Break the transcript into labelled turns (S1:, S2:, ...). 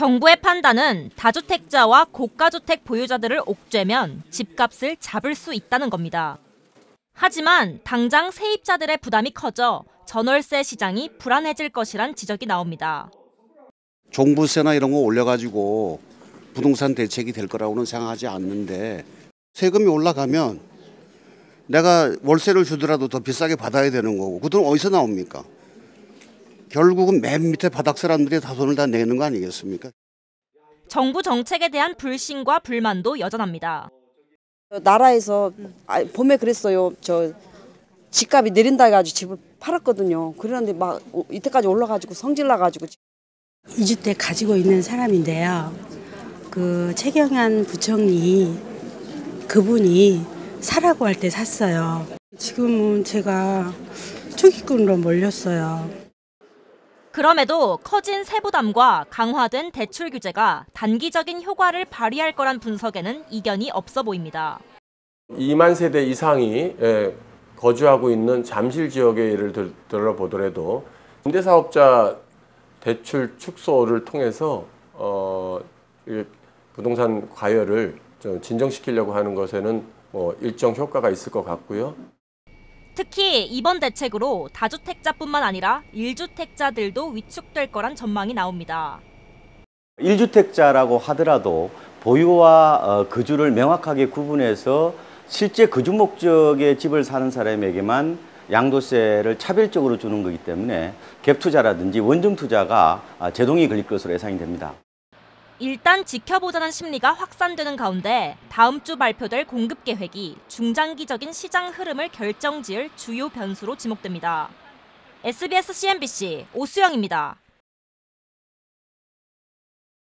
S1: 정부의 판단은 다주택자와 고가주택 보유자들을 옥죄면 집값을 잡을 수 있다는 겁니다. 하지만 당장 세입자들의 부담이 커져 전월세 시장이 불안해질 것이란 지적이 나옵니다.
S2: 종부세나 이런 거 올려가지고 부동산 대책이 될 거라고는 생각하지 않는데 세금이 올라가면 내가 월세를 주더라도 더 비싸게 받아야 되는 거고 그 돈 어디서 나옵니까? 결국은 맨 밑에 바닥 사람들이 다 돈을 다 내는 거 아니겠습니까?
S1: 정부 정책에 대한 불신과 불만도 여전합니다.
S3: 나라에서 아, 봄에 그랬어요. 저 집값이 내린다 해가지고 집을 팔았거든요. 그런데 막 오- 이때까지 올라가지고 성질 나가지고
S4: 2주택 가지고 있는 사람인데요. 그 최경환 부총리 그분이 사라고 할 때 샀어요. 지금은 제가 초기권으로 몰렸어요.
S1: 그럼에도 커진 세부담과 강화된 대출 규제가 단기적인 효과를 발휘할 거란 분석에는 이견이 없어 보입니다.
S5: 2만 세대 이상이 예, 거주하고 있는 잠실 지역의 예를 들, 들어보더라도 임대사업자 대출 축소를 통해서 어, 이 부동산 과열을 좀 진정시키려고 하는 것에는 뭐 일정 효과가 있을 것 같고요.
S1: 특히 이번 대책으로 다주택자뿐만 아니라 1주택자들도 위축될 거란 전망이 나옵니다.
S6: 1주택자라고 하더라도 보유와 어, 거주를 명확하게 구분해서 실제 거주 목적의 집을 사는 사람에게만 양도세를 차별적으로 주는 거기 때문에 갭 투자라든지 원점 투자가 아, 제동이 걸릴 것으로 예상이 됩니다.
S1: 일단 지켜보자는 심리가 확산되는 가운데 다음 주 발표될 공급 계획이 중장기적인 시장 흐름을 결정지을 주요 변수로 지목됩니다. SBS CNBC 오수영입니다.